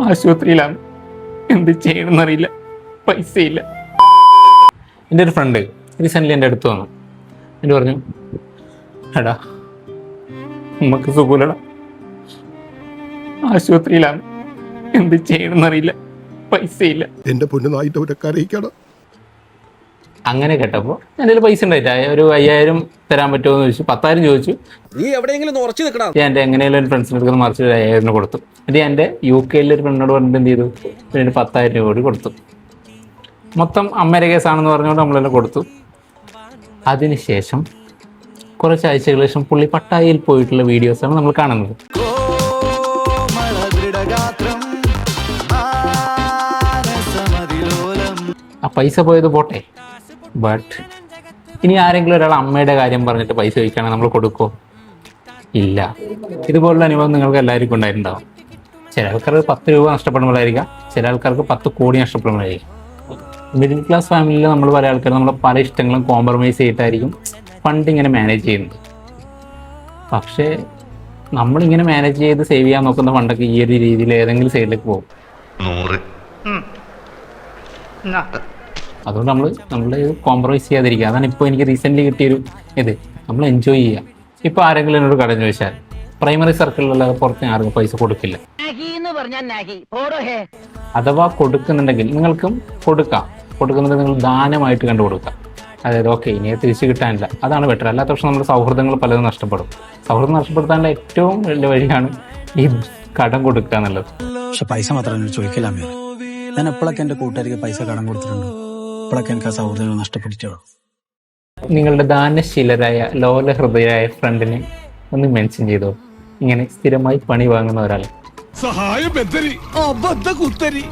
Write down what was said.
ആശുപത്രിയിലാണ് എന്ത് ചെയ്യണമെന്നറിയില്ല. പൈസയില്ല. എന്റെ ഒരു ഫ്രണ്ട് റീസെന്റ്ലി എന്റെ അടുത്ത് വന്നു. എന്നിട്ട് പറഞ്ഞു എടാ നമുക്ക് സുഖമില്ലടാ. ആശുപത്രിയിലാണ് എന്ത് ചെയ്യണമെന്നറിയില്ല. പൈസയില്ല. എന്റെ പൊന്നു നായിട്ടവരൊക്കെ അറിയിക്കണം അങ്ങനെ കേട്ടപ്പോൾ എന്റെ കയ്യിൽ പൈസ ഉണ്ടായിട്ട് ഒരു അയ്യായിരം തരാൻ പറ്റുമോ? എന്ന് ചോദിച്ചു. പത്തായിരം ചോദിച്ചു. നീ എവിടെയെങ്കിലും ഉറച്ചു നിൽക്കണം? ഞാൻ എന്റെ എങ്ങനെയാലും ഒരു ഫ്രണ്ട്സിന്റെ അടുത്ത് മറിച്ച് ഒരു അയ്യായിരം രൂപ കൊടുത്തു. എന്നിട്ട് ഞാൻ എന്റെ യു കെയിലെ ഒരു ഫ്രണ്ടിനോട് പറഞ്ഞിട്ട് എന്ത് ചെയ്തു? പിന്നെ പത്തായിരം രൂപ കൂടി കൊടുത്തു. മൊത്തം അമ്മയുടെ കേസാണെന്ന് പറഞ്ഞുകൊണ്ട് നമ്മളെല്ലാം കൊടുത്തു. അതിനുശേഷം കുറച്ച് ആഴ്ചകൾക്ക് ശേഷം പുള്ളി പട്ടായയിൽ പോയിട്ടുള്ള വീഡിയോസാണ് നമ്മൾ കാണുന്നത്. ആ പൈസ പോയത് പോട്ടെ. ബട്ട് ഇനി ആരെങ്കിലും ഒരാൾ അമ്മയുടെ കാര്യം പറഞ്ഞിട്ട് പൈസ ചോദിക്കുകയാണെങ്കിൽ നമ്മൾ കൊടുക്കോ ഇല്ല. ഇതുപോലുള്ള അനുഭവം നിങ്ങൾക്ക് എല്ലാവർക്കും ഉണ്ടായിട്ടുണ്ടാവും. ചില ആൾക്കാർക്ക് പത്ത് രൂപ നഷ്ടപ്പെടുമ്പോഴായിരിക്കാം. ചില ആൾക്കാർക്ക് പത്ത് കോടി നഷ്ടപ്പെടുമ്പോഴായിരിക്കും. മിഡിൽ ക്ലാസ് ഫാമിലിയിൽ നമ്മൾ പല ആൾക്കാർ നമ്മൾ പല ഇഷ്ടങ്ങളും കോംപ്രമൈസ് ചെയ്തിട്ടായിരിക്കും ഫണ്ട് ഇങ്ങനെ മാനേജ് ചെയ്യുന്നത്. പക്ഷേ നമ്മളിങ്ങനെ മാനേജ് ചെയ്ത് സേവ് ചെയ്യാൻ നോക്കുന്ന ഫണ്ടൊക്കെ ഈ ഒരു രീതിയിൽ ഏതെങ്കിലും സൈഡിലേക്ക് പോകും. നൂറ്. അതുകൊണ്ട് നമ്മൾ നമ്മളെ കോംപ്രമൈസ് ചെയ്യാതിരിക്കുക. അതാണ് ഇപ്പോൾ എനിക്ക് റീസെന്റ്ലി കിട്ടിയൊരു ഇത്. നമ്മൾ എൻജോയ് ചെയ്യുക. ഇപ്പോൾ ആരെങ്കിലും എന്നോട് കടം ചോദിച്ചാൽ പ്രൈമറി സർക്കിളിലുള്ള പുറത്ത് ആർക്കും പൈസ കൊടുക്കില്ല. അഥവാ കൊടുക്കുന്നുണ്ടെങ്കിൽ നിങ്ങൾക്കും കൊടുക്കാം. കൊടുക്കുന്നത് നിങ്ങൾ ദാനമായിട്ട് കണ്ടു കൊടുക്കാം അതായത് ഓക്കെ ഇനി തിരിച്ചു കിട്ടാനില്ല. അതാണ് ബെറ്റർ അല്ലാത്ത പക്ഷം നമ്മുടെ സൗഹൃദങ്ങൾ പലതും നഷ്ടപ്പെടും. സൗഹൃദം നഷ്ടപ്പെടുത്താനുള്ള ഏറ്റവും വലിയ വഴിയാണ് ഈ കടം കൊടുക്കുക എന്നുള്ളത്. പക്ഷെ പൈസ മാത്രം ചോദിക്കില്ല ഞാൻ എപ്പോഴൊക്കെ എന്റെ കൂട്ടുകാർക്ക് പൈസ കടം കൊടുത്തിട്ടുണ്ട്? എപ്പോഴൊക്കെ എനിക്ക് ആ സൗഹൃദങ്ങൾ നഷ്ടപ്പെട്ടിട്ടുള്ളൂ. നിങ്ങളുടെ ദാനശീലരായ ലോല ഹൃദയരായ ഫ്രണ്ടിനെ ഒന്ന് മെൻഷൻ ചെയ്തോ? ഇങ്ങനെ സ്ഥിരമായി പണി വാങ്ങുന്ന ഒരാൾ സഹായം കുത്തരി.